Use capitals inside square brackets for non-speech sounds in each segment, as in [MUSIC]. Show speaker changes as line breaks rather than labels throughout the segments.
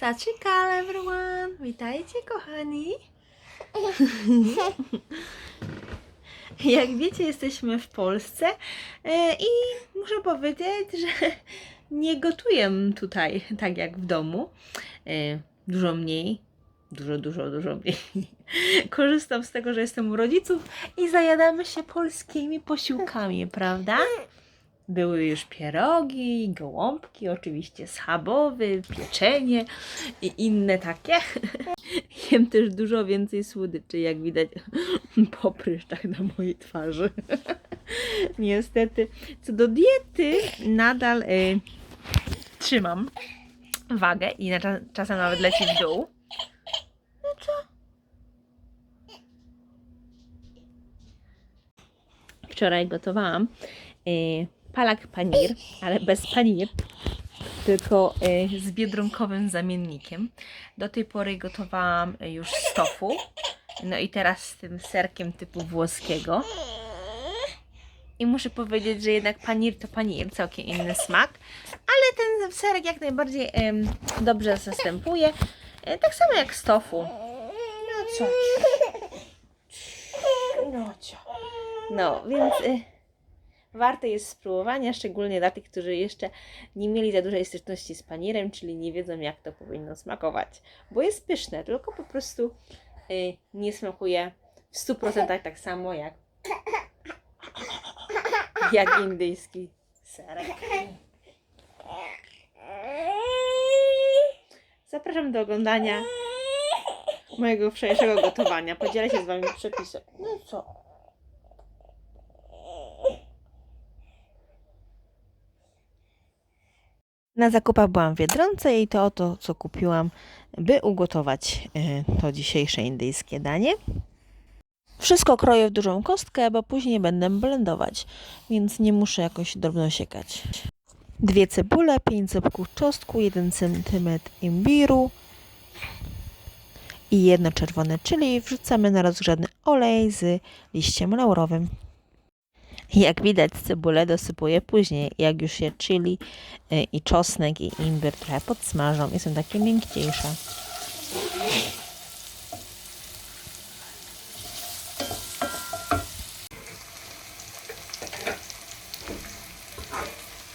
Saczykal everyone! Witajcie kochani! [LAUGHS] Jak wiecie, jesteśmy w Polsce e, i muszę powiedzieć, że nie gotuję tutaj tak jak w domu. E, Dużo mniej, dużo, dużo, dużo mniej. [LAUGHS] Korzystam z tego, że jestem u rodziców i zajadamy się polskimi posiłkami, prawda? Były już pierogi, gołąbki, oczywiście schabowy, pieczenie i inne takie. [LAUGHS] Jem też dużo więcej słodyczy, jak widać [LAUGHS] po pryszczach na mojej twarzy. [LAUGHS] Niestety. Co do diety, nadal y, trzymam wagę i na, cza- czasem nawet leci w dół. No co? Wczoraj gotowałam y, palak panir, ale bez panir, tylko y, z biedronkowym zamiennikiem. Do tej pory gotowałam y, już z tofu, no i teraz z tym serkiem typu włoskiego. I muszę powiedzieć, że jednak panir to panir, całkiem inny smak, ale ten serek jak najbardziej dobrze zastępuje. E, tak samo jak z tofu. No co? No co? No, więc warte jest spróbowania, szczególnie dla tych, którzy jeszcze nie mieli za dużej styczności z panirem, czyli nie wiedzą, jak to powinno smakować. Bo jest pyszne, tylko po prostu y, nie smakuje w 100% tak samo jak, jak indyjski serek. Zapraszam do oglądania mojego wczorajszego gotowania. Podzielę się z Wami przepisem. No co? Na zakupach byłam w Biedronce i to oto, co kupiłam, by ugotować e, to dzisiejsze indyjskie danie. Wszystko kroję w dużą kostkę, bo później będę blendować, więc nie muszę jakoś drobno siekać. Dwie cebule, 5 zębków czosnku, 1 cm imbiru i jedno czerwone chili. Wrzucamy na rozgrzany olej z liściem laurowym. Jak widać, cebulę dosypuję później, jak już się chili y, i czosnek i imbir trochę podsmażą i są takie miękciejsze.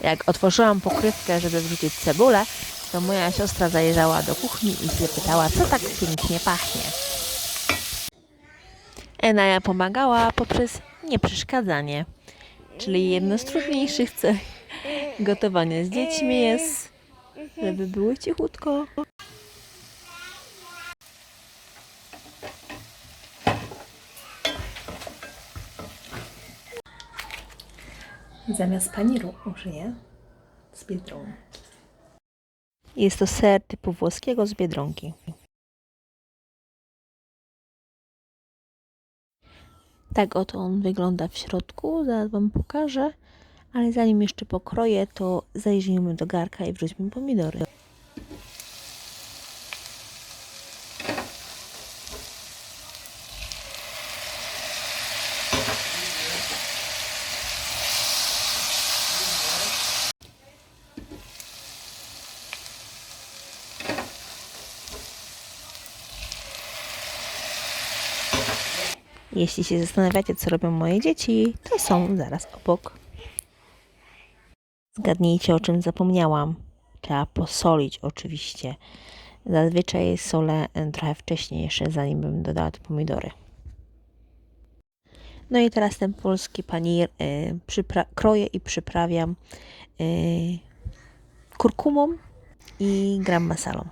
Jak otworzyłam pokrywkę, żeby wrzucić cebulę, to moja siostra zajrzała do kuchni i się pytała, co tak pięknie pachnie. Enaja pomagała poprzez nieprzeszkadzanie, czyli jedno z trudniejszych cech [LAUGHS] gotowania z dziećmi jest, żeby było cichutko. Zamiast paniru użyję z biedronki. Jest to ser typu włoskiego z biedronki. Tak oto on wygląda w środku, zaraz Wam pokażę. Ale zanim jeszcze pokroję, to zajrzyjmy do garka i wrzućmy pomidory. Jeśli się zastanawiacie, co robią moje dzieci, to są zaraz obok. Zgadnijcie, o czym zapomniałam. Trzeba posolić oczywiście. Zazwyczaj solę e, trochę wcześniej, jeszcze zanim bym dodała te pomidory. No i teraz ten polski panir y, kroję i przyprawiam y, kurkumą i gram masalą.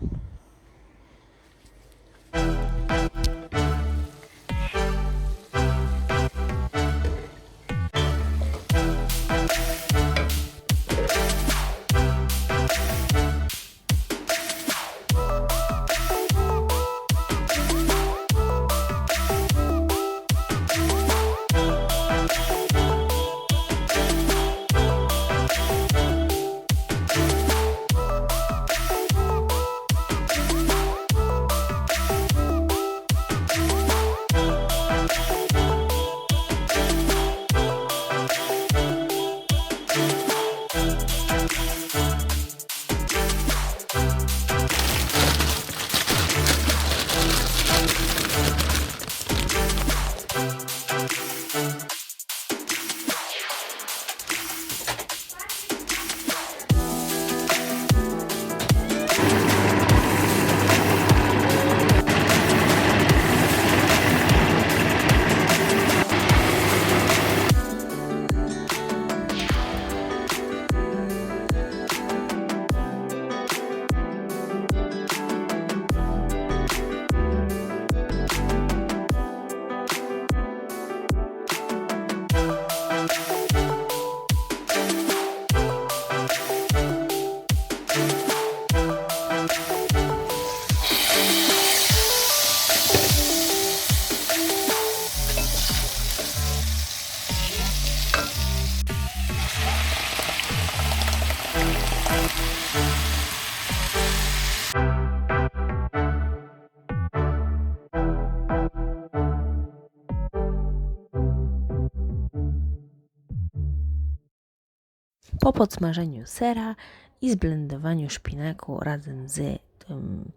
Po podsmażeniu sera i zblendowaniu szpinaku razem z tym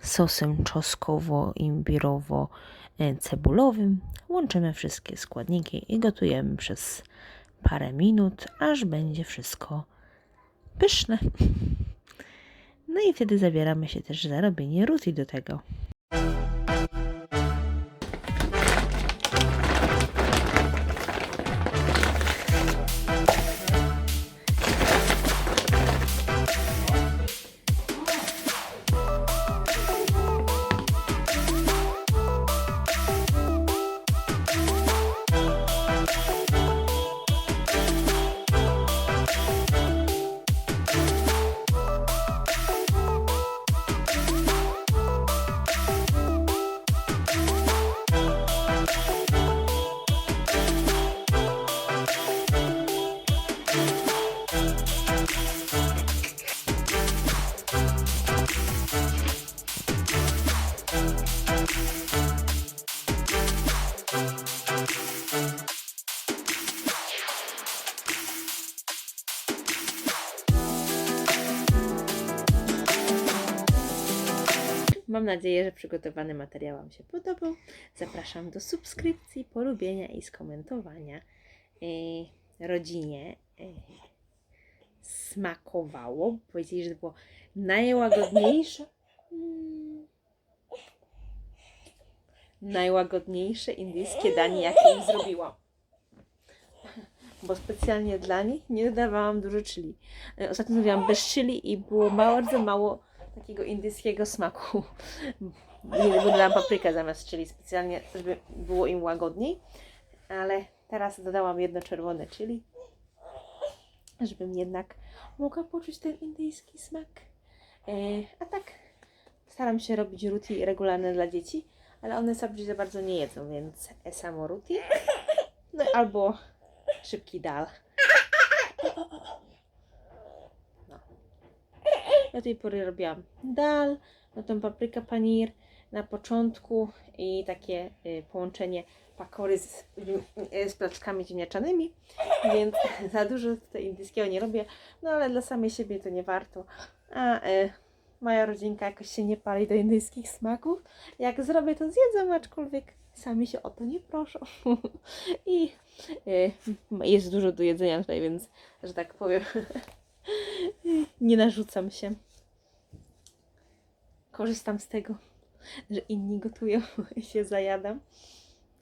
sosem czosnkowo-imbirowo-cebulowym łączymy wszystkie składniki i gotujemy przez parę minut, aż będzie wszystko pyszne. No i wtedy zabieramy się też za robienie ruti do tego. Mam nadzieję, że przygotowany materiał Wam się podobał. Zapraszam do subskrypcji, polubienia i skomentowania. Yy, rodzinie yy, smakowało. Powiedzieli, że to było najłagodniejsze. Mm, najłagodniejsze indyjskie danie, jakie im zrobiłam. Bo specjalnie dla nich nie dodawałam dużo chili. Ostatnio zrobiłam bez chili i było bardzo mało takiego indyjskiego smaku. Nie dodałam paprykę zamiast chili specjalnie, żeby było im łagodniej. Ale teraz dodałam jedno czerwone chili, żebym jednak mogła poczuć ten indyjski smak. E, a tak staram się robić ruti regularne dla dzieci, ale one sabji za bardzo nie jedzą, więc samo ruti. No [LAUGHS] albo szybki dal. Do tej pory robiłam dal, potem papryka panir na początku i takie y, połączenie pakory z, y, z placzkami ziemniaczanymi, więc [LAUGHS] za dużo tutaj indyjskiego nie robię, no ale dla samej siebie to nie warto. A y, moja rodzinka jakoś się nie pali do indyjskich smaków. Jak zrobię, to zjedzą, aczkolwiek sami się o to nie proszą. [LAUGHS] I y, jest dużo do jedzenia tutaj, więc, że tak powiem, [LAUGHS] nie narzucam się. Korzystam z tego, że inni gotują i [LAUGHS] się zajadam.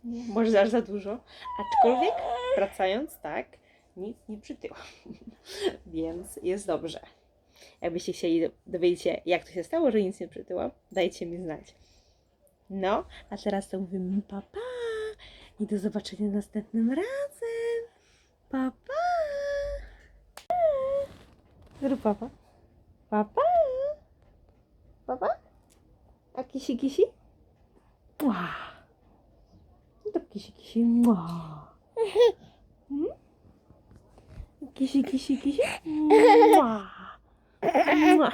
Może aż za dużo. Aczkolwiek wracając, tak, nic nie przytyłam. Więc jest dobrze. Jakbyście chcieli dowiedzieć się, jak to się stało, że nic nie przytyłam, dajcie mi znać. No, a teraz to mówimy pa, pa i do zobaczenia następnym razem. Pa, pa. Zrób papa. Papa. Papa. A kisi kisi? Mua. To kisi kisi. Mua. Hmm? Kisi kisi kisi. Mua. 哎呀妈